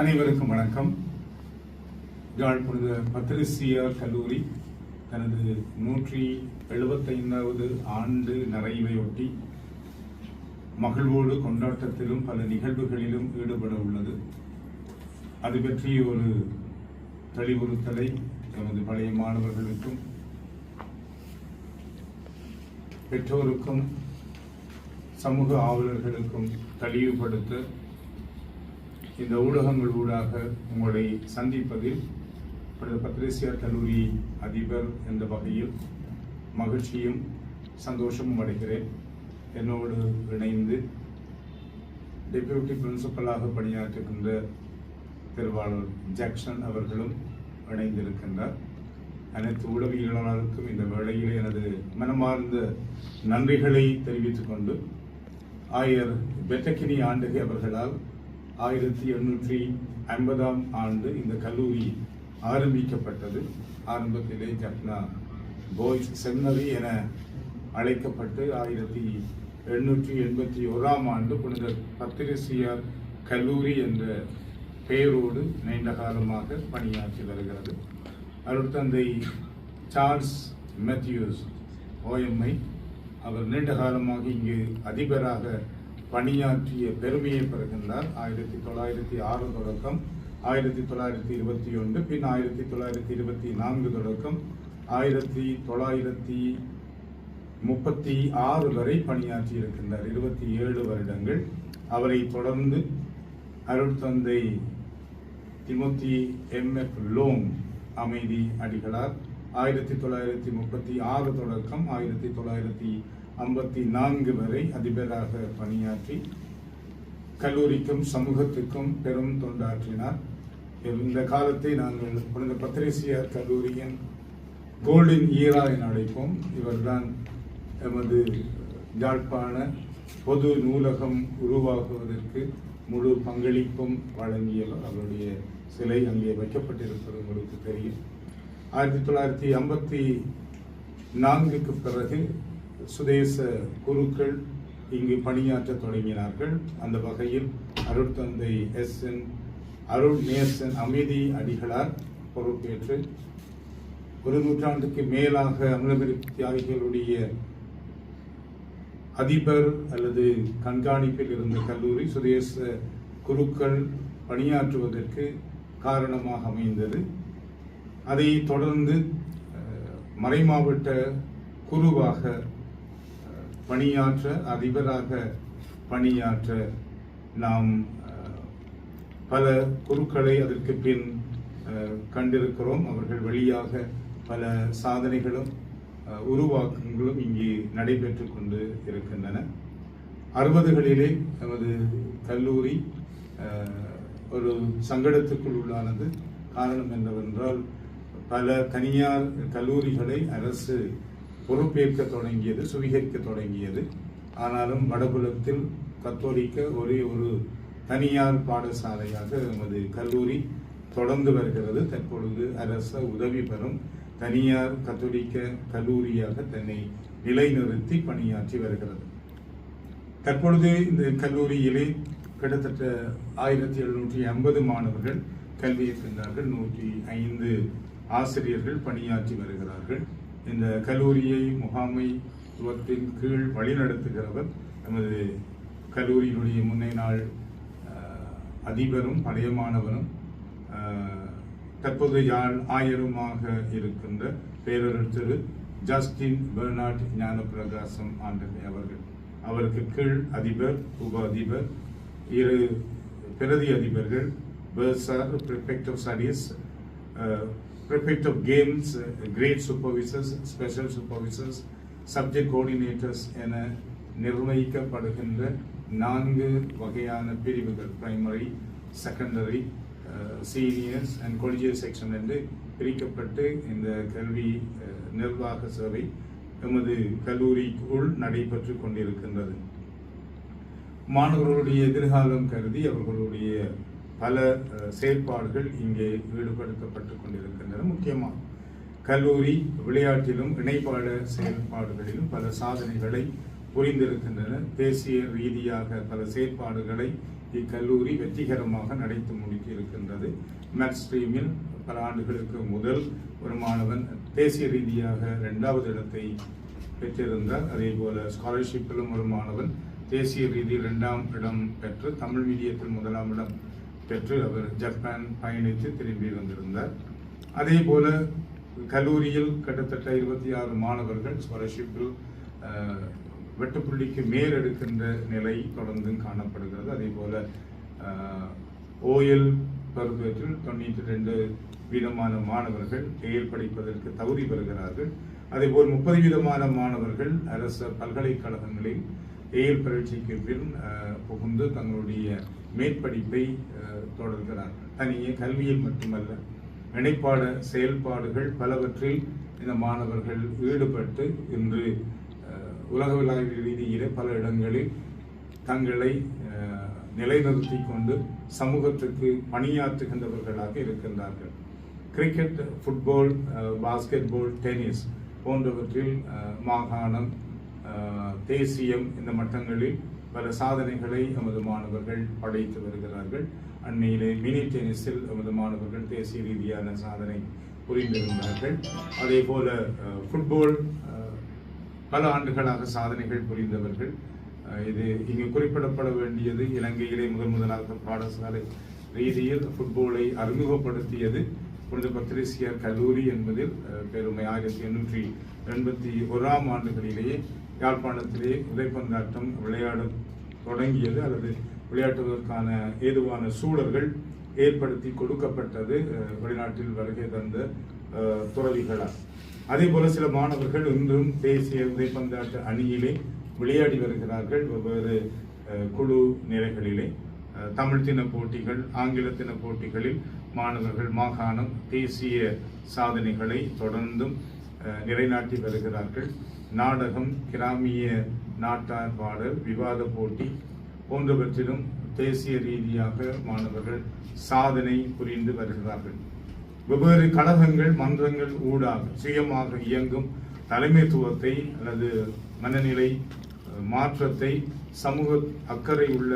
அனைவருக்கும் வணக்கம். யாழ் புனித பத்திரிசியார் கல்லூரி தனது நூற்றி எழுபத்தைந்தாவது ஆண்டு நிறைவையொட்டி மகிழ்வோடு கொண்டாட்டத்திலும் பல நிகழ்வுகளிலும் ஈடுபட உள்ளது. அது பற்றி ஒரு தெளிவுறுத்தலை எமது பழைய மாணவர்களுக்கும் பெற்றோருக்கும் சமூக ஆவலர்களுக்கும் தெளிவுபடுத்த இந்த ஊடகங்கள் ஊடாக உங்களை சந்திப்பதில் பத்திரேசியார் கல்லூரி அதிபர் என்ற வகையில் மகிழ்ச்சியும் சந்தோஷமும் அடைகிறேன். என்னோடு இணைந்து டெபியூட்டி பிரின்சிபலாக பணியாற்றுகின்ற திருவாளர் ஜாக்சன் அவர்களும் இணைந்திருக்கின்றார். அனைத்து உளவியலாளருக்கும் இந்த வேளையில் எனது மனமார்ந்த நன்றிகளை தெரிவித்துக் கொண்டு ஆயர் பெட்டக்கினி ஆண்டுகை அவர்களால் ஆயிரத்தி எண்ணூற்றி ஐம்பதாம் ஆண்டு இந்த கல்லூரி ஆரம்பிக்கப்பட்டது. ஆரம்பத்திலே ஜப்னா போய்ஸ் செமினரி என அழைக்கப்பட்டு ஆயிரத்தி எண்ணூற்றி எண்பத்தி ஓராம் ஆண்டு புனித பத்திரிசியார் கல்லூரி என்ற பெயரோடு நீண்ட காலமாக பணியாற்றி வருகிறது. அருட்தந்தை சார்ல்ஸ் மேத்யூஸ் ஓஎம்ஐ அவர் நீண்ட காலமாக இங்கு அதிபராக பணியாற்றிய பெருமையை பெறுகின்றார். ஆயிரத்தி தொள்ளாயிரத்தி ஆறு தொடக்கம் ஆயிரத்தி தொள்ளாயிரத்தி இருபத்தி ஒன்று பின் ஆயிரத்தி தொள்ளாயிரத்தி இருபத்தி நான்கு தொடக்கம் ஆயிரத்தி தொள்ளாயிரத்தி முப்பத்தி ஆறு வரை பணியாற்றி இருக்கின்றார். இருபத்தி ஏழு வருடங்கள். அவரை தொடர்ந்து அருட்தந்தை திமுத்தி எம் எஃப் லோங் அமைதி அடிகளார். ஆயிரத்தி தொள்ளாயிரத்தி முப்பத்தி ஆறு தொடக்கம் ஆயிரத்தி தொள்ளாயிரத்தி ஐம்பத்தி நான்கு வரை அதிபராக பணியாற்றி கல்லூரிக்கும் சமூகத்துக்கும் பெரும் தொண்டாற்றினார். இந்த காலத்தை நாங்கள் புனித பத்திரேசியார் கல்லூரியின் கோல்டன் ஈரா என அழைப்போம். இவர்தான் எமது யாழ்ப்பாண பொது நூலகம் உருவாகுவதற்கு முழு பங்களிப்பும் வழங்கியவர். அவருடைய சிலை அங்கே வைக்கப்பட்டிருப்பது உங்களுக்கு தெரியும். ஆயிரத்தி தொள்ளாயிரத்தி ஐம்பத்தி நான்குக்கு பிறகு சுதேச குருக்கள் இங்கு பணியாற்ற தொடங்கினார்கள். அந்த வகையில் அருட்தந்தை எஸ் என் அருள் நேசன் அமைதி அடிகளார் பொறுப்பேற்று ஒரு நூற்றாண்டுக்கு மேலாக அமிர்தமரி தியாகிகளுடைய அதிபர் அல்லது கண்காணிப்பில் இருந்த கல்லூரி சுதேச குருக்கள் பணியாற்றுவதற்கு காரணமாக அமைந்தது. அதை தொடர்ந்து மறைமாவட்ட குருவாக பணியாற்ற அதிபராக பணியாற்ற நாம் பல குருக்களை அதற்கு பின் கண்டிருக்கிறோம். அவர்கள் வழியாக பல சாதனைகளும் உருவாக்கங்களும் இங்கே நடைபெற்று கொண்டு இருக்கின்றன. அறுபதுகளிலே நமது கல்லூரி ஒரு சங்கடத்துக்குள் உள்ளானது. காரணம் என்னவென்றால் பல தனியார் கல்லூரிகளை அரசு பொறுப்பேற்க தொடங்கியது சுவீகரிக்க தொடங்கியது. ஆனாலும் வடபுலத்தில் கத்தோலிக்க ஒரே ஒரு தனியார் பாடசாலையாக நமது கல்லூரி தொடர்ந்து வருகிறது. தற்பொழுது அரச உதவி பெறும் தனியார் கத்தோலிக்க கல்லூரியாக தன்னை நிலைநிறுத்தி பணியாற்றி வருகிறது. தற்பொழுது இந்த கல்லூரியிலே கிட்டத்தட்ட ஆயிரத்தி எழுநூற்றி ஐம்பது மாணவர்கள் கல்வியை சென்றார்கள் நூற்றி ஐந்து ஆசிரியர்கள் பணியாற்றி வருகிறார்கள். இந்த கல்லூரியை முகாமைத்துவத்தின் கீழ் வழிநடத்துகிறவர் நமது கல்லூரியினுடைய முன்னை நாள் அதிபரும் பழைய மாணவரும் தற்போது யாழ் ஆயருமாக இருக்கின்ற பேரர் திரு ஜஸ்டின் பெர்னாட் ஞானப்பிரகாசம் ஆண்டகை அவர்கள். அவருக்கு கீழ் அதிபர் உப அதிபர் இரு பிரதி அதிபர்கள் bursar prefect of studies prefect of games grade supervisors, special supervisors, subject coordinators என நிர்ணயிக்கப்படுகின்ற நான்கு வகையான பிரிவுகள். Primary secondary seniors and collegial section என்று பிரிக்கப்பட்டு இந்த கல்வி uh, நிர்வாக சேவை எமது கல்லூரிக்குள் நடைபெற்று கொண்டிருக்கின்றது மாணவர்களுடைய எதிர்காலம் கருதி அவர்களுடைய பல செயல்பாடுகள் இங்கே ஈடுபடுத்தப்பட்டு கொண்டிருக்கின்றன. முக்கியமாக கல்லூரி விளையாட்டிலும் இணைப்பாட செயல்பாடுகளிலும் பல சாதனைகளை புரிந்திருக்கின்றன. தேசிய ரீதியாக பல செயற்பாடுகளை இக்கல்லூரி வெற்றிகரமாக நடத்தி முடித்திருக்கின்றது மேக்ஸ் ஸ்ட்ரீமில் பல ஆண்டுகளுக்கு முதல் ஒரு மாணவன் தேசிய ரீதியாக இரண்டாவது இடத்தை பெற்றிருந்தார். அதே போல ஸ்காலர்ஷிப்பிலும் ஒரு மாணவன் தேசிய ரீதியில் இரண்டாம் இடம் பெற்று தமிழ் மீடியத்தில் முதலாம் இடம் பெற்று அவர் ஜப்பான் பயணித்து திரும்பி வந்திருந்தார். அதே போல கல்லூரியில் கிட்டத்தட்ட இருபத்தி ஆறு மாணவர்கள் ஸ்காலர்ஷிப்பில் வெட்டுப்புள்ளிக்கு மேல் எடுக்கின்ற நிலை தொடர்ந்து காணப்படுகிறது. அதே போல ஓஎல் பருவத்தில் தொண்ணூற்றி ரெண்டு வீதமான மாணவர்கள் ஏஎல் படிப்பதற்கு தகுதி பெறுகிறார்கள். அதேபோல் முப்பது வீதமான மாணவர்கள் அரசு பல்கலைக்கழகங்களில் ஏஎல் பரீட்சைக்கு பின் புகுந்து தங்களுடைய மேற்படிப்பை தொடர்கிறார்கள். தனியே கல்வியில் மட்டுமல்ல இணைப்பாட செயல்பாடுகள் பலவற்றில் இந்த மாணவர்கள் ஈடுபட்டு இன்று உலக உலகளாவிய ரீதியிலே பல இடங்களில் தங்களை நிலைநிறுத்தி கொண்டு சமூகத்துக்கு பணியாற்றுகின்றவர்களாக இருக்கின்றார்கள். கிரிக்கெட் ஃபுட்பால் பாஸ்கெட்பால் டென்னிஸ் போன்றவற்றில் மாகாணம் தேசியம் இந்த மட்டங்களில் பல சாதனைகளை எமது மாணவர்கள் படைத்து வருகிறார்கள். அண்மையிலே மினி டென்னிஸில் எமது மாணவர்கள் தேசிய ரீதியான சாதனை புரிந்திருந்தார்கள். அதே போல ஃபுட்பால் பல ஆண்டுகளாக சாதனைகள் புரிந்தவர்கள். இது இங்கு குறிப்பிடப்பட வேண்டியது இலங்கையிலே முதன் முதலாக பாடசாலை ரீதியில் ஃபுட்பாலை அறிமுகப்படுத்தியது. புனித பத்திரிசியார் கல்லூரி என்பதில் பெருமை ஆயிரத்தி எண்ணூற்றி எண்பத்தி ஓராம் ஆண்டுகளிலேயே யாழ்ப்பாணத்திலே உதைப்பந்தாட்டம் விளையாட தொடங்கியது. அல்லது விளையாட்டுவதற்கான ஏதுவான சூழல்கள் ஏற்படுத்தி கொடுக்கப்பட்டது வெளிநாட்டில் வருகை தந்த துறவிகளால். அதே போல சில மாணவர்கள் இன்றும் தேசிய உதைப்பந்தாட்ட அணியிலே விளையாடி வருகிறார்கள். வெவ்வேறு குழு நிலைகளிலே தமிழ் தின போட்டிகள் ஆங்கில தின போட்டிகளில் மாணவர்கள் மாகாணம் தேசிய சாதனைகளை தொடர்ந்தும் நிலைநாட்டி வருகிறார்கள். நாடகம் கிராமிய நாட்டார் பாடல் விவாத போட்டி போன்றவற்றிலும் தேசிய ரீதியாக மாணவர்கள் சாதனை புரிந்து வருகிறார்கள். வெவ்வேறு கழகங்கள் மன்றங்கள் ஊடாக சுயமாக இயங்கும் தலைமைத்துவத்தை அல்லது மனநிலை மாற்றத்தை சமூக அக்கறை உள்ள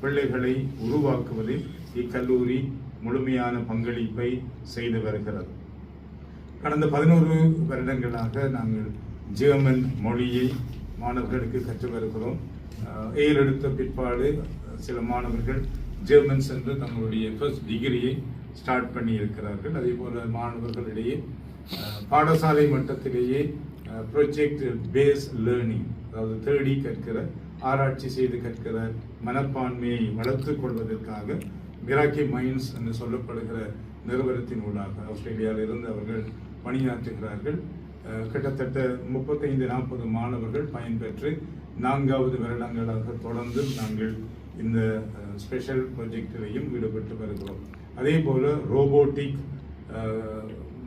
பிள்ளைகளை உருவாக்குவதில் இக்கல்லூரி முழுமையான பங்களிப்பை செய்து வருகிறது. கடந்த பதினோரு வருடங்களாக நாங்கள் ஜெர்மன் மொழியை மாணவர்களுக்கு கற்று வருகிறோம் எடுத்த பிற்பாடு சில மாணவர்கள் ஜெர்மன் சென்று தங்களுடைய ஃபர்ஸ்ட் டிகிரியை ஸ்டார்ட் பண்ணி இருக்கிறார்கள் அதே போல் மாணவர்களிடையே பாடசாலை மட்டத்திலேயே ப்ரொஜெக்ட் பேஸ் லேர்னிங் அதாவது தேடி கற்கிற ஆராய்ச்சி செய்து கற்கிற மனப்பான்மையை வளர்த்து கொள்வதற்காக மிராக்கி மைன்ஸ் என்று சொல்லப்படுகிற நிறுவனத்தின் ஊடாக ஆஸ்திரேலியாவில் இருந்து அவர்கள் பணியாற்றுகிறார்கள். கிட்டத்தட்ட முப்பத்தைந்து நாற்பது மாணவர்கள் பயன்பெற்று நான்காவது வருடங்களாக தொடர்ந்து நாங்கள் இந்த ஸ்பெஷல் ப்ரொஜெக்டிலையும் ஈடுபட்டு வருகிறோம். அதே போல் ரோபோட்டிக்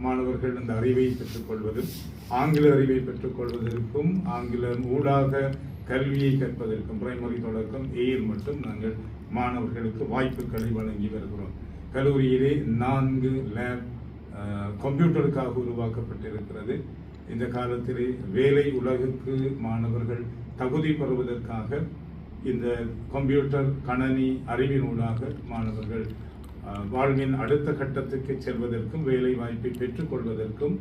மாணவர்கள் அந்த அறிவை பெற்றுக்கொள்வதும் ஆங்கில அறிவை பெற்றுக்கொள்வதற்கும் ஆங்கிலம் ஊடாக கல்வியை கற்பதற்கும் பிரைமரி தொடக்கம் ஏயில் மட்டும் நாங்கள் மாணவர்களுக்கு வாய்ப்புகளை வழங்கி வருகிறோம். கல்லூரியிலே நான்கு லேப் கம்ப்யூட்டருக்காக உருவாக்கப்பட்டிருக்கிறது. இந்த காலத்திலே வேலை உலகுக்கு மாணவர்கள் தகுதி பெறுவதற்காக இந்த கம்ப்யூட்டர் கணனி அறிவினூடாக மாணவர்கள் வாழ்வின் அடுத்த கட்டத்துக்கு செல்வதற்கும் வேலை வாய்ப்பை பெற்றுக்கொள்வதற்கும்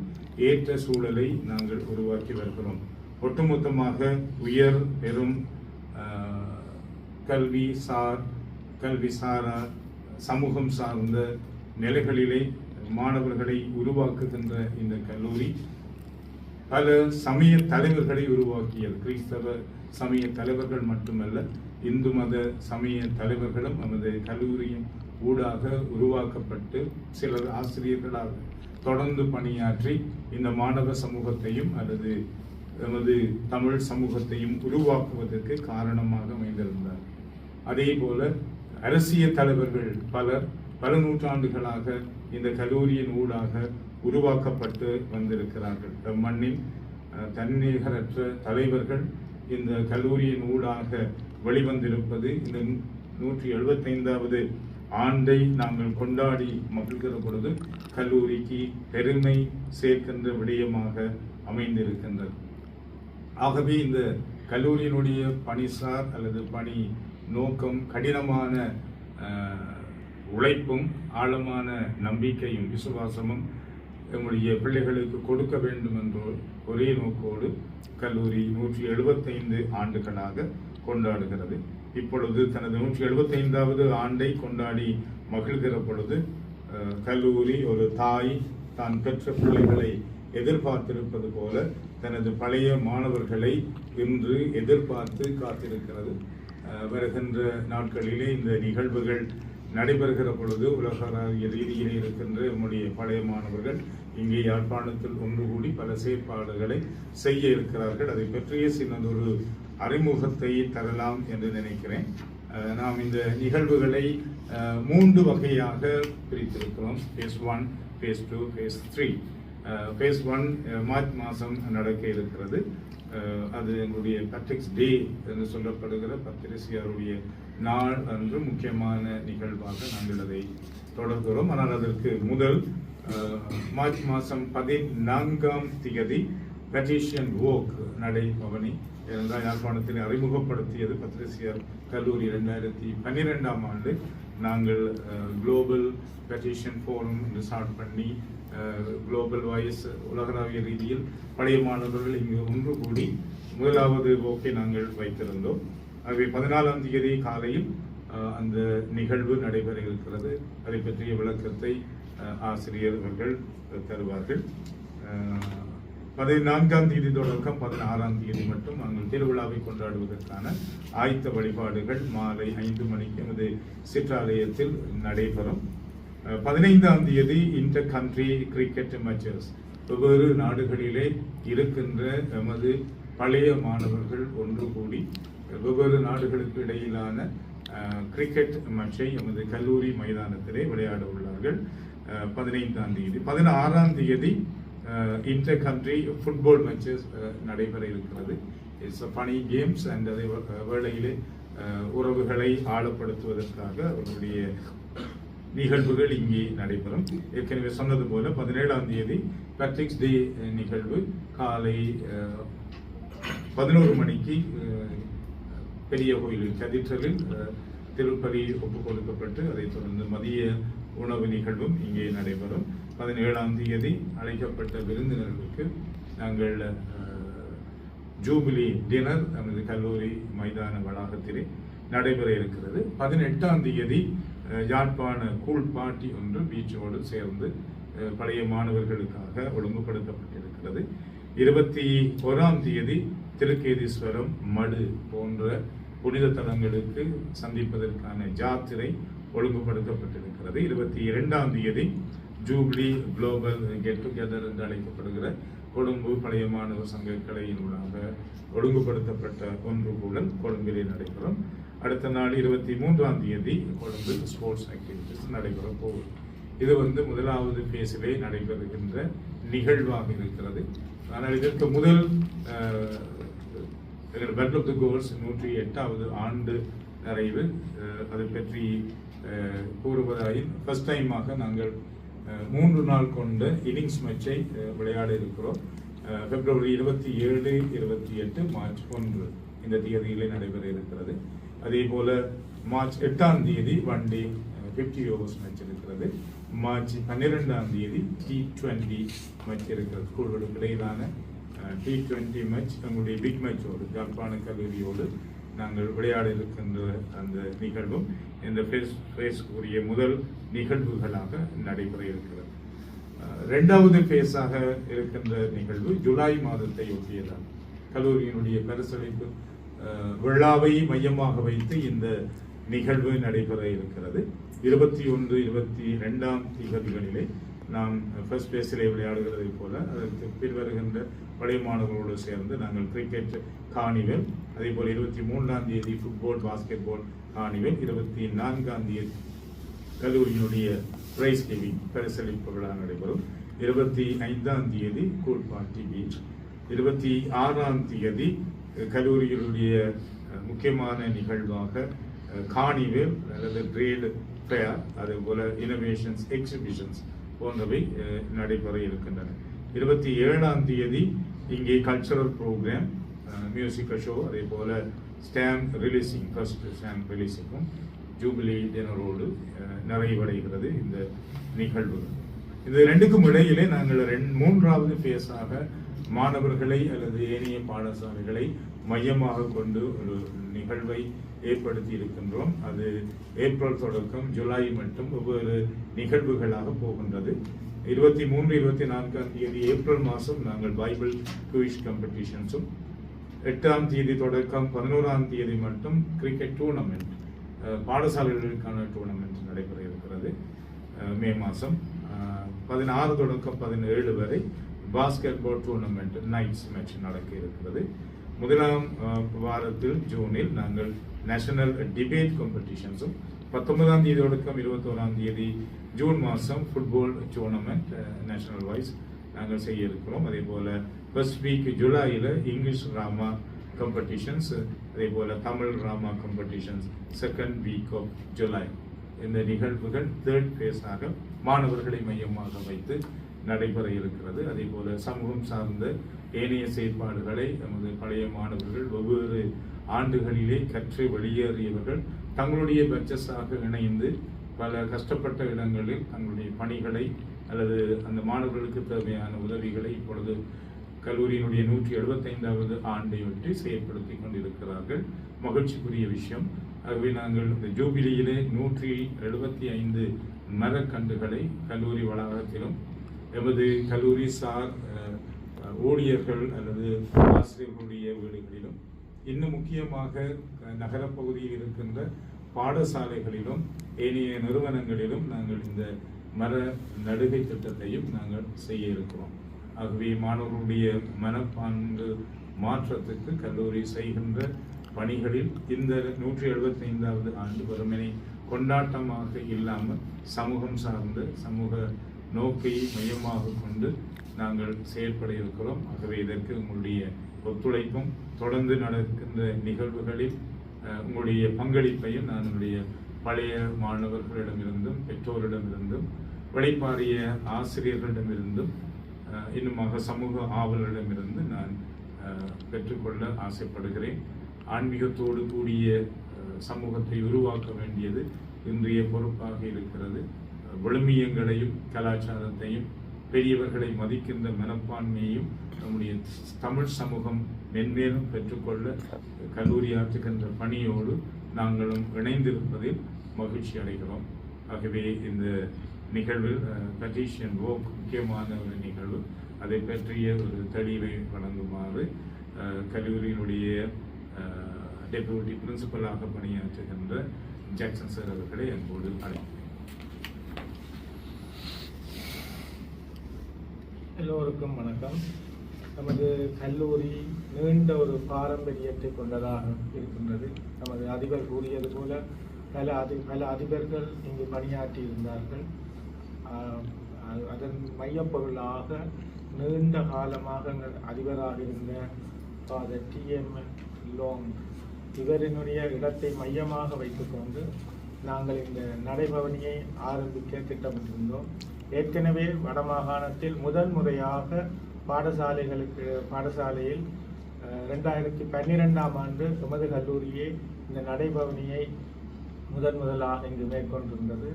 ஏற்ற சூழலை நாங்கள் உருவாக்கி வருகிறோம். ஒட்டுமொத்தமாக உயர் பெரும் கல்வி சார் கல்வி சாரா சமூகம் சார்ந்த நிலைகளிலே மாணவர்களை உருவாக்குகின்ற இந்த கல்லூரி பல சமய தலைவர்களை உருவாக்கியது. கிறிஸ்தவ சமய தலைவர்கள் மட்டுமல்ல இந்து மத சமய தலைவர்களும் நமது கல்லூரியின் ஊடாக உருவாக்கப்பட்டு சிலர் ஆசிரியர்களாக தொடர்ந்து பணியாற்றி இந்த மாணவ சமூகத்தையும் அல்லது நமது தமிழ் சமூகத்தையும் உருவாக்குவதற்கு காரணமாக அமைந்திருந்தார். அதே போல அரசியல் தலைவர்கள் பலர் பல நூற்றாண்டுகளாக இந்த கல்லூரியின் ஊடாக உருவாக்கப்பட்டு வந்திருக்கிறார்கள். நம் தன்னிகரற்ற தலைவர்கள் இந்த கல்லூரியின் ஊடாக வெளிவந்திருப்பது இந்த நூற்றி எழுபத்தைந்தாவது ஆண்டை நாங்கள் கொண்டாடி மகிழ்கிற பொழுது கல்லூரிக்கு பெருமை சேர்க்கின்ற விடயமாக அமைந்திருக்கின்றது. ஆகவே இந்த கல்லூரியினுடைய பணிசார் அல்லது பணி நோக்கம் கடினமான உழைப்பும் ஆழமான நம்பிக்கையும் விசுவாசமும் எங்களுடைய பிள்ளைகளுக்கு கொடுக்க வேண்டும் என்ற ஒரே நோக்கோடு கல்லூரி நூற்றி எழுபத்தைந்து ஆண்டுகளாக கொண்டாடுகிறது. இப்பொழுது தனது நூற்றி எழுபத்தைந்தாவது ஆண்டை கொண்டாடி மகிழ்கிற பொழுது கல்லூரி ஒரு தாய் தான் பெற்ற பிள்ளைகளை எதிர்பார்த்திருப்பது போல தனது பழைய மாணவர்களை இன்று எதிர்பார்த்து காத்திருக்கிறது. வருகின்ற நாட்களிலே இந்த நிகழ்வுகள் நடைபெறுகிற பொழுது உலகளாவிய ரீதியில் இருக்கின்ற நம்முடைய பழைய மாணவர்கள் இங்கே யாழ்ப்பாணத்தில் ஒன்று கூடி பல செயற்பாடுகளை செய்ய இருக்கிறார்கள். அதை பற்றிய சின்னதொரு அறிமுகத்தை தரலாம் என்று நினைக்கிறேன். நாம் இந்த நிகழ்வுகளை மூன்று வகையாக பிரித்திருக்கிறோம். Phase one phase two phase three phase one March மாதம் நடக்க இருக்கிறது. அது எங்களுடைய பட்ரிக்ஸ் டே என்று சொல்லப்படுகிற பத்திரிசியாருடைய நாள் அன்று முக்கியமான நிகழ்வாக நாங்கள் அதை தொடர்கிறோம். ஆனால் அதற்கு முதல் மார்ச் மாதம் பதினான்காம் திகதி பெட்டிஷன் வோக் நடைபவனி என்றால் யாழ்ப்பாணத்தில் அறிமுகப்படுத்தியது பத்திரிசியார் கல்லூரி ரெண்டாயிரத்தி பன்னிரெண்டாம் ஆண்டு. நாங்கள் global petition forum resort start பண்ணி குளோபல் வாய்ஸ் உலகளாவிய ரீதியில் பழைய மாணவர்கள் இங்கு ஒன்று கூடி முதலாவது போக்கை நாங்கள் வைத்திருந்தோம். ஆகவே பதினாலாம் தேதி காலையில் அந்த நிகழ்வு நடைபெற இருக்கிறது அதை பற்றிய விளக்கத்தை ஆசிரியர்கள் ஆசிரியர் அவர்கள் தருவார்கள். பதினான்காம் தேதி தொடக்கம் பதினாறாம் தேதி மட்டும் நாங்கள் திருவிழாவை கொண்டாடுவதற்கான ஆயத்த வழிபாடுகள் மாலை ஐந்து மணிக்கு எமது சிற்றாலயத்தில் நடைபெறும். பதினைந்தாம் தேதி இன்டர் கண்ட்ரி கிரிக்கெட் மேட்சஸ் வெவ்வேறு நாடுகளிலே இருக்கின்ற எமது பழைய மாணவர்கள் ஒன்று கூடி வெவ்வேறு நாடுகளுக்கு இடையிலான கிரிக்கெட் மேட்சை எமது கல்லூரி மைதானத்திலே விளையாட உள்ளார்கள். பதினைந்தாம் தேதி. பதினாறாம் தேதி இன்டர் கண்ட்ரி ஃபுட்பால் மேட்சஸ் நடைபெற இருக்கிறது. இட்ஸ் பனி கேம்ஸ் அண்ட் அதே வேளையிலே உறவுகளை ஆழப்படுத்துவதற்காக அவர்களுடைய நிகழ்வுகள் இங்கே நடைபெறும். ஏற்கனவே சொன்னது போல பதினேழாம் தேதி பேட்ரிக்ஸ் டே நிகழ்வு. காலை பதினோரு மணிக்கு பெரிய கோயிலில் கதீட்ரலில் திருப்பதி ஒப்புக் கொடுக்கப்பட்டு அதைத் தொடர்ந்து மதிய உணவு நிகழ்வும் இங்கே நடைபெறும். பதினேழாம் தேதி அழைக்கப்பட்ட விருந்தினர்களுக்கு நாங்கள் ஜூபிலி டினர் நமது கல்லூரி மைதான வளாகத்திலே நடைபெற இருக்கிறது. பதினெட்டாம் தேதி யாழ்ப்பாண கூழ்பாட்டி ஒன்று பீச்சோடு சேர்ந்து பழைய மாணவர்களுக்காக ஒழுங்குபடுத்தப்பட்டிருக்கிறது. இருபத்தி ஓராம் தேதி திருக்கேதீஸ்வரம் மடு போன்ற புனித தலங்களுக்கு சந்திப்பதற்கான ஜாத்திரை ஒழுங்குபடுத்தப்பட்டிருக்கிறது. இருபத்தி இரண்டாம் தேதி ஜூப்ளி குளோபல் கெட் டுகெதர் என்று அழைக்கப்படுகிற கொழும்பு பழைய மாணவர் சங்க கலையினூடாக ஒழுங்குபடுத்தப்பட்ட ஒன்று கூட கொழும்பிலே நடைபெறும். அடுத்த நாள் இருபத்தி மூன்றாம் தேதி கொழும்பில் ஸ்போர்ட்ஸ் ஆக்டிவிட்டிஸ் நடைபெற போகும் இது வந்து முதலாவது பேசிலே நடைபெறுகின்ற நிகழ்வாக இருக்கிறது. ஆனால் இதற்கு முதல் பெட் ஆஃப் த கோல்ஸ் நூற்றி எட்டாவது ஆண்டு நிறைவு அதை பற்றி கூறுவதாயின் ஃபர்ஸ்ட் டைமாக நாங்கள் மூன்று நாள் கொண்ட இன்னிங்ஸ் மேட்சை விளையாட இருக்கிறோம். பிப்ரவரி இருபத்தி ஏழு இருபத்தி எட்டு மார்ச் ஒன்று இந்த தேதியிலே நடைபெற இருக்கிறது. அதே போல மார்ச் எட்டாம் தேதி one day fifty overs match இருக்கிறது. மார்ச் பன்னிரெண்டாம் தேதி டி டுவெண்ட்டி மேட்ச் இருக்கிறது. ஸ்கூல்களுக்கு இடையிலான டி டுவெண்ட்டி மேட்ச் எங்களுடைய பிக் மேட்சோடு ஜப்பான கல்லூரியோடு நாங்கள் விளையாட இருக்கின்ற அந்த நிகழ்வும் இந்த ஃபேஸ் ஃபேஸ் உரிய முதல் நிகழ்வுகளாக நடைபெற இருக்கிறது. ரெண்டாவது ஃபேஸாக இருக்கின்ற நிகழ்வு ஜூலை மாதத்தை ஒட்டியதான் கல்லூரியினுடைய பரிசளிப்பு விழாவை மையமாக வைத்து இந்த நிகழ்வு நடைபெற இருக்கிறது. இருபத்தி ஒன்று இருபத்தி ரெண்டாம் திகதிகளிலே நாம் ஃபர்ஸ்ட் பேஸிலே விளையாடுகிறதை போல அதற்கு பின்வருகின்ற பழைய மாணவர்களோடு சேர்ந்து நாங்கள் கிரிக்கெட் காணிவல் அதே போல் இருபத்தி மூன்றாம் தேதி ஃபுட்பால் பாஸ்கெட் பால் காணிவல் இருபத்தி நான்காம் தேதி கல்லூரியினுடைய பிரைஸ் கிவிங் பரிசளிப்பு விழா நடைபெறும். இருபத்தி ஐந்தாம் தேதி கூட்பாட்டி பீச் இருபத்தி ஆறாம் தேதி கல்லூரிகளுடைய கல்லூரியினுடைய முக்கியமான நிகழ்வாக காணிவேல் அல்லது ட்ரேடு ஃபேர் அதே போல் இனோவேஷன்ஸ் எக்ஸிபிஷன்ஸ் போன்றவை நடைபெற இருக்கின்றன. இருபத்தி ஏழாம் தேதி இங்கே கல்ச்சரல் ப்ரோக்ராம் மியூசிக்கல் ஷோ அதே போல் ஸ்டாம்ப் ரிலீஸிங் ஃபர்ஸ்ட் ஸ்டாம்ப் ரிலீஸிங்கும் ஜூபிலி தினரோடு நிறைவடைகிறது இந்த நிகழ்வு. இது ரெண்டுக்கும் இடையிலே நாங்கள் ரெண்டு மூன்றாவது ஃபேஸாக மாணவர்களை அல்லது ஏனைய பாடசாலைகளை மையமாக கொண்டு ஒரு நிகழ்வை ஏற்படுத்தி இருக்கின்றோம். அது ஏப்ரல் தொடக்கம் ஜூலை மட்டும் ஒவ்வொரு நிகழ்வுகளாக போகின்றது. இருபத்தி மூன்று இருபத்தி நான்காம் தேதி ஏப்ரல் மாதம் நாங்கள் பைபிள் குவிஷ் காம்படிஷன்ஸும் எட்டாம் தேதி தொடக்கம் பதினோராம் தேதி மட்டும் கிரிக்கெட் டூர்னமெண்ட் பாடசாலைகளுக்கான டூர்னமெண்ட் நடைபெற இருக்கிறது மே மாதம். பதினாறு தொடக்கம் பதினேழு வரை basketball tournament nights match நடக்க இருக்கிறது. முதலாம் வாரத்தில் ஜூனில் நாங்கள் நேஷனல் டிபேட் காம்படிஷன்ஸும் பத்தொன்பதாம் தேதி தொடக்கம் இருபத்தோராம் தேதி ஜூன் மாதம் ஃபுட்பால் டூர்னமெண்ட் நேஷனல் வைஸ் நாங்கள் செய்ய இருக்கிறோம். அதே போல் ஃபர்ஸ்ட் வீக் ஜூலையில் இங்கிலீஷ் ட்ராமா காம்படிஷன்ஸ் அதே போல் Tamil drama competitions second week of July. இந்த நிகழ்வுகள் தேர்ட் ஃபேஸாக மாணவர்களை மையமாக வைத்து நடைபெற இருக்கிறது. அதே போல சமூகம் சார்ந்த ஏனைய செயற்பாடுகளை நமது பழைய மாணவர்கள் வெவ்வேறு ஆண்டுகளிலே கற்று வெளியேறியவர்கள் தங்களுடைய பட்ஜஸாக இணைந்து பல கஷ்டப்பட்ட இடங்களில் தங்களுடைய பணிகளை அல்லது அந்த மாணவர்களுக்கு தேவையான உதவிகளை இப்பொழுது கல்லூரியினுடைய நூற்றி எழுபத்தைந்தாவது ஆண்டையொட்டி செயற்படுத்தி கொண்டிருக்கிறார்கள். மகிழ்ச்சிக்குரிய விஷயம். ஆகவே நாங்கள் இந்த ஜூபிலியிலே நூற்றி எழுபத்தி ஐந்து மரக்கன்றுகளை கல்லூரி வளாகத்திலும் எமது கல்லூரி சார் ஊழியர்கள் அல்லது ஆசிரியர்களுடைய வீடுகளிலும் இன்னும் முக்கியமாக நகரப்பகுதியில் இருக்கின்ற பாடசாலைகளிலும் ஏனைய நிறுவனங்களிலும் நாங்கள் இந்த மர நடுகை திட்டத்தையும் நாங்கள் செய்ய இருக்கிறோம். ஆகவே மாணவர்களுடைய மனப்பான்பு மாற்றத்துக்கு கல்லூரி செய்கின்ற பணிகளில் இந்த நூற்றி எழுபத்தைந்தாவது ஆண்டு வெறுமனே கொண்டாட்டமாக இல்லாமல் சமூகம் சார்ந்த சமூக நோக்கை மையமாக கொண்டு நாங்கள் செயல்பட இருக்கிறோம் ஆகவே இதற்கு உங்களுடைய ஒத்துழைப்பும் தொடர்ந்து நடக்கின்ற நிகழ்வுகளில் உங்களுடைய பங்களிப்பையும் நான் என்னுடைய பழைய மாணவர்களிடமிருந்தும் பெற்றோரிடமிருந்தும் விளைப்பாரிய ஆசிரியர்களிடமிருந்தும் இன்னுமாக சமூக ஆவலரிடமிருந்து நான் பெற்றுக்கொள்ள ஆசைப்படுகிறேன். ஆன்மீகத்தோடு கூடிய சமூகத்தை உருவாக்க வேண்டியது இன்றைய பொறுப்பாக இருக்கிறது. விழுமியங்களையும் கலாச்சாரத்தையும் பெரியவர்களை மதிக்கின்ற மனப்பான்மையையும் நம்முடைய தமிழ் சமூகம் மென்மேலும் பெற்றுக்கொள்ள கல்லூரி ஆற்றுகின்ற பணியோடு நாங்களும் இணைந்திருப்பதில் மகிழ்ச்சி அடைகிறோம். ஆகவே இந்த நிகழ்வில் பெட்டிஷன் ஓக் முக்கியமான ஒரு நிகழ்வு. அதை பற்றிய ஒரு தெளிவை வழங்குமாறு கல்லூரியினுடைய டெபுட்டி பிரின்சிபலாக பணியாற்றுகின்ற ஜாக்சன் சார் அவர்களை அன்போடு அழைக்கிறேன் எல்லோருக்கும் வணக்கம். நமது கல்லூரி நீண்ட ஒரு பாரம்பரியத்தை கொண்டதாக இருக்கின்றது. நமது அதிபர் கூறியது போல பல அதி பல அதிபர்கள் இங்கு பணியாற்றி இருந்தார்கள். அதன் மையப்பொருளாக நீண்ட காலமாக அதிபராக இருந்த ஃபாதர் டிஎம் லோங் இவரினுடைய இடத்தை மையமாக வைத்துக்கொண்டு நாங்கள் இந்த நடைபவனியை ஆரம்பிக்க திட்டமிட்டிருந்தோம். ஏற்கனவே வடமாகாணத்தில் முதல் முறையாக பாடசாலைகளுக்கு பாடசாலையில் ரெண்டாயிரத்தி பன்னிரெண்டாம் ஆண்டு சுமது கல்லூரியே இந்த நடைபவனியை முதன் முதலாக இங்கு மேற்கொண்டிருந்தது.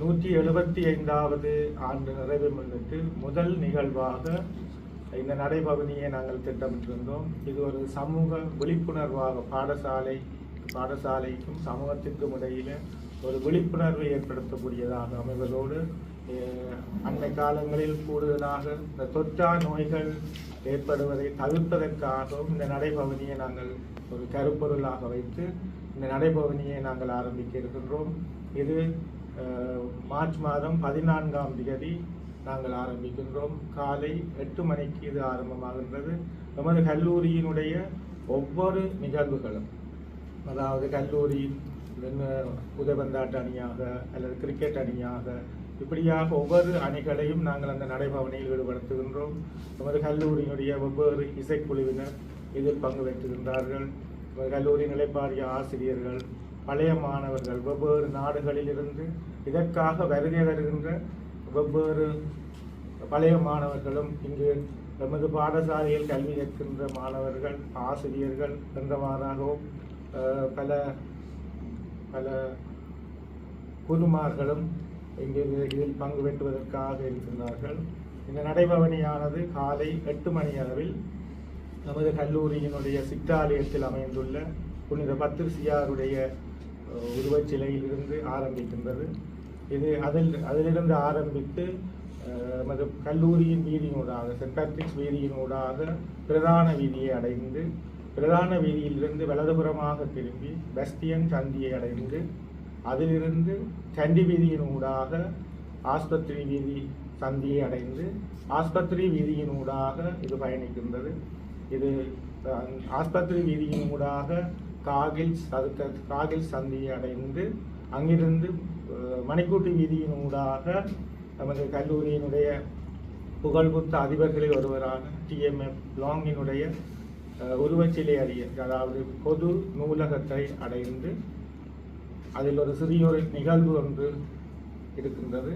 நூற்றி எழுபத்தி ஐந்தாவது ஆண்டு நிறைவை முன்னிட்டு முதல் நிகழ்வாக இந்த நடைபவனியை நாங்கள் திட்டமிட்டிருந்தோம். இது ஒரு சமூக விழிப்புணர்வாக பாடசாலை பாடசாலைக்கும் சமூகத்திற்கும் இடையில ஒரு விழிப்புணர்வை ஏற்படுத்தக்கூடியதாக அமைவதோடு அஹ், அண்மை காலங்களில் கூடுதலாக இந்த தொற்றா நோய்கள் ஏற்படுவதை தவிர்ப்பதற்காகவும் இந்த நடைபவனியை நாங்கள் ஒரு கருப்பொருளாக வைத்து இந்த நடைபவனியை நாங்கள் ஆரம்பிக்க இருக்கின்றோம். இது மார்ச் மாதம் பதினான்காம் தேதி நாங்கள் ஆரம்பிக்கின்றோம். காலை எட்டு மணிக்கு இது ஆரம்பமாகின்றது. நமது கல்லூரியினுடைய ஒவ்வொரு நிகழ்வுகளும் அதாவது கல்லூரி உதயபந்தாட்ட அணியாக அல்லது கிரிக்கெட் அணியாக இப்படியாக ஒவ்வொரு அணிகளையும் நாங்கள் அந்த நடைபவனையில் ஈடுபடுத்துகின்றோம். நமது கல்லூரியினுடைய வெவ்வேறு இசைக்குழுவினர் இதில் பங்கு பெற்றுகின்றார்கள் நமது கல்லூரி நிலைப்பாரிய ஆசிரியர்கள் பழைய மாணவர்கள் வெவ்வேறு நாடுகளிலிருந்து இதற்காக வருகை வருகின்ற வெவ்வேறு பழைய மாணவர்களும் இங்கு நமது பாடசாலையில் கல்வி கற்கின்ற மாணவர்கள் ஆசிரியர்கள் என்றவாறாகவும் பல பல குருமார்களும் இங்கு இதில் பங்கு பெற்றுவதற்காக இருக்கின்றார்கள். இந்த நடைபவனியானது காலை எட்டு மணி அளவில் நமது கல்லூரியினுடைய சிற்றாலயத்தில் அமைந்துள்ள புனித பத்திரிசியாருடைய உருவச்சிலையிலிருந்து ஆரம்பிக்கின்றது. இது அதில் அதிலிருந்து ஆரம்பித்து நமது கல்லூரியின் வீதியினூடாக சென்ட் பேட்ரிக்ஸ் வீதியினூடாக பிரதான வீதியை அடைந்து பிரதான வீதியிலிருந்து வலதுபுறமாக திரும்பி பெஸ்டியன் சந்தியை அடைந்து அதிலிருந்து சண்டி வீதியினூடாக ஆஸ்பத்திரி வீதி சந்தியை அடைந்து ஆஸ்பத்திரி வீதியினூடாக இது பயணிக்கின்றது. இது ஆஸ்பத்திரி ஆஸ்பத்திரி வீதியினூடாக காகில்ஸ் அதுக்கு காகில் சந்தியை அடைந்து அங்கிருந்து மணிக்கூட்டி மணிக்கூட்டு வீதியினூடாக நமது கல்லூரியினுடைய புகழ்புத்த அதிபர்களில் ஒருவரான டிஎம்எஃப் லாங்கினுடைய உருவச்சிலை அறிய அதாவது பொது நூலகத்தை அடைந்து அதில் ஒரு சிறிய ஒரு நிகழ்வு ஒன்று இருக்கின்றது.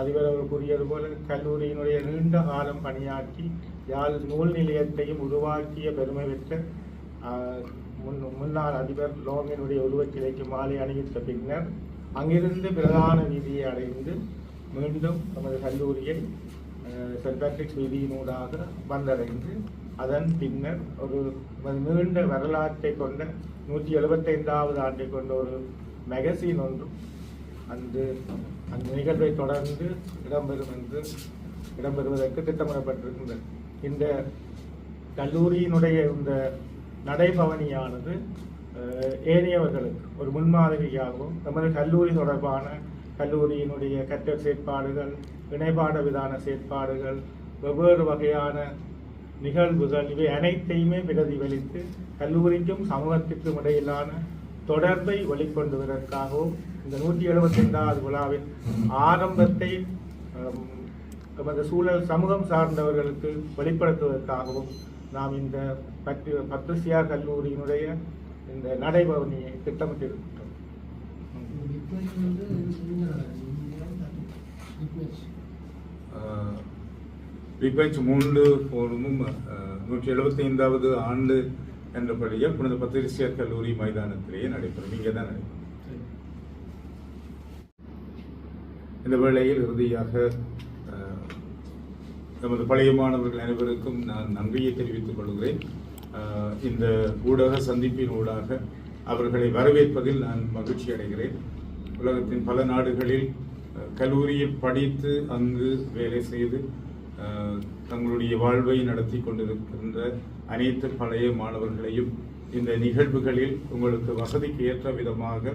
அதிபர் அவர் கூறியது போல கல்லூரியினுடைய நீண்ட காலம் பணியாற்றி யாழ் நூல் நிலையத்தையும் உருவாக்கிய பெருமை பெற்ற முன் முன்னாள் அதிபர் லோங்கினுடைய உருவச்சிலைக்கு மாலை அணிவித்த பின்னர் அங்கிருந்து பிரதான வீதியை அடைந்து மீண்டும் நமது கல்லூரியை சென்ட் பேட்ரிக்ஸ் வீதியினூடாக வந்தடைந்து அதன் பின்னர் ஒரு நீண்ட வரலாற்றை கொண்ட நூற்றி எழுபத்தைந்தாவது ஆண்டை கொண்ட ஒரு மெகசின் ஒன்றும் அந்த அந்த நிகழ்வை தொடர்ந்து இடம்பெறும் என்று இடம்பெறுவதற்கு திட்டமிடப்பட்டிருக்கின்றது. இந்த கல்லூரியினுடைய இந்த நடைபவனியானது ஏனையவர்களுக்கு ஒரு முன்மாதிரியாகவும் நமது கல்லூரி தொடர்பான கல்லூரியினுடைய கற்றல் செயற்பாடுகள் இணைப்பாட விதான செயற்பாடுகள் வெவ்வேறு வகையான நிகழ்வுகள் இவை அனைத்தையுமே பிரதிபலித்து கல்லூரிக்கும் சமூகத்திற்கும் இடையிலான தொடர்பை வெளிக்கொண்டுவதற்காகவும் இந்த நூற்றி எழுபத்தி ரெண்டாவது விழாவின் ஆரம்பத்தை நமது சூழல் சமூகம் சார்ந்தவர்களுக்கு வெளிப்படுத்துவதற்காகவும் நாம் இந்த பத்து பத்ரிசியா கல்லூரியினுடைய இந்த நடைபவனியை திட்டமிட்டிருக்கின்றோம். பிபெச் மூன்று போனும் நூற்றி எழுபத்தி ஐந்தாவது ஆண்டு என்றபடியே புனித பத்திரிசியர் கல்லூரி மைதானத்திலேயே நடைபெறும். இங்கே தான் நடைபெறும். இந்த வேளையில் இறுதியாக நமது பழைய மாணவர்கள் அனைவருக்கும் நான் நன்றியை தெரிவித்துக் கொள்கிறேன். இந்த ஊடக சந்திப்பின் ஊடாக அவர்களை வரவேற்பதில் நான் மகிழ்ச்சி அடைகிறேன். உலகத்தின் பல நாடுகளில் கல்லூரியில் படித்து அங்கு வேலை செய்து தங்களுடைய வாழ்வை நடத்தி கொண்டிருக்கின்ற அனைத்து பழைய மாணவர்களையும் இந்த நிகழ்வுகளில் உங்களுக்கு வசதிக்கு ஏற்ற விதமாக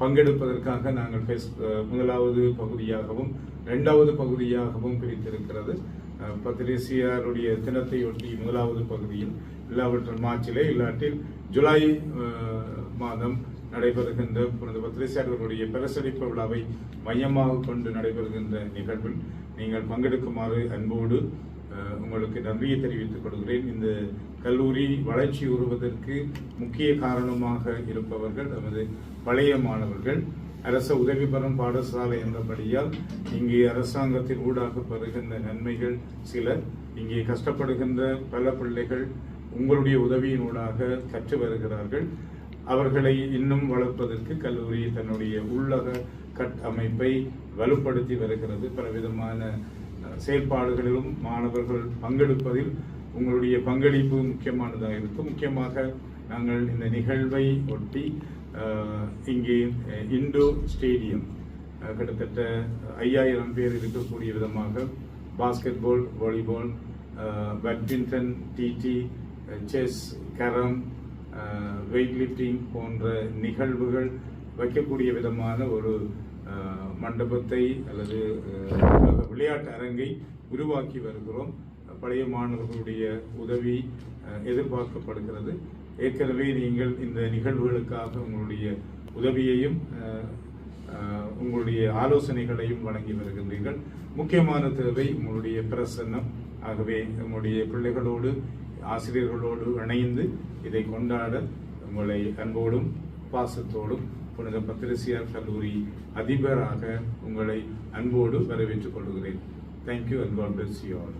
பங்கெடுப்பதற்காக நாங்கள் ஃபேஸ் முதலாவது பகுதியாகவும் இரண்டாவது பகுதியாகவும் பிரித்திருக்கிறது. பத்திரிசியாருடைய தினத்தையொட்டி முதலாவது பகுதியில் இல்லாவற்றில் மார்ச்சிலே இல்லாட்டில் ஜூலை மாதம் நடைபெறுகின்ற புனித பத்திரிசியார்களுடைய பிரசரிப்பு விழாவை மையமாக கொண்டு நடைபெறுகின்ற நிகழ்வில் நீங்கள் பங்கெடுக்குமாறு அன்போடு உங்களுக்கு நன்றியை தெரிவித்துக் கொள்கிறேன். இந்த கல்லூரி வளர்ச்சி உறுவதற்கு முக்கிய காரணமாக இருப்பவர்கள் நமது பழைய மாணவர்கள். அரச உதவி பெறும் பாடசாலை என்றபடியால் இங்கே அரசாங்கத்தின் ஊடாக பெறுகின்ற நன்மைகள் சில. இங்கே கஷ்டப்படுகின்ற பல பிள்ளைகள் உங்களுடைய உதவியினூடாக கற்று வருகிறார்கள். அவர்களை இன்னும் வளர்ப்பதற்கு கல்லூரி தன்னுடைய உள்ளக கட்டமைப்பை வலுப்படுத்தி வருகிறது. பலவிதமான செயல்பாடுகளிலும் மாணவர்கள் பங்கெடுப்பதில் உங்களுடைய பங்களிப்பு முக்கியமானதாக இருக்கும். முக்கியமாக நாங்கள் இந்த நிகழ்வை ஒட்டி இங்கே இண்டோ ஸ்டேடியம் கிட்டத்தட்ட ஐயாயிரம் பேர் இருக்கக்கூடிய விதமாக basketball volleyball badminton TT chess carrom weightlifting போன்ற நிகழ்வுகள் வைக்கக்கூடிய விதமான ஒரு மண்டபத்தை அல்லது விளையாட்டு அரங்கை உருவாக்கி வருகிறோம். பழைய மாணவர்களுடைய உதவி எதிர்பார்க்கப்படுகிறது. ஏற்கனவே நீங்கள் இந்த நிகழ்வுகளுக்காக உங்களுடைய உதவியையும் உங்களுடைய ஆலோசனைகளையும் வழங்கி வருகின்றீர்கள். முக்கியமான தேவை உங்களுடைய பிரசன்னம். ஆகவே உங்களுடைய பிள்ளைகளோடு ஆசிரியர்களோடு இணைந்து இதை கொண்டாட உங்களை அன்போடும் பாசத்தோடும் புனித பத்திரசியார் கல்லூரி அதிபராக உங்களை அன்போடு வரவேற்றுக் கொள்கிறேன். Thank you and God bless you all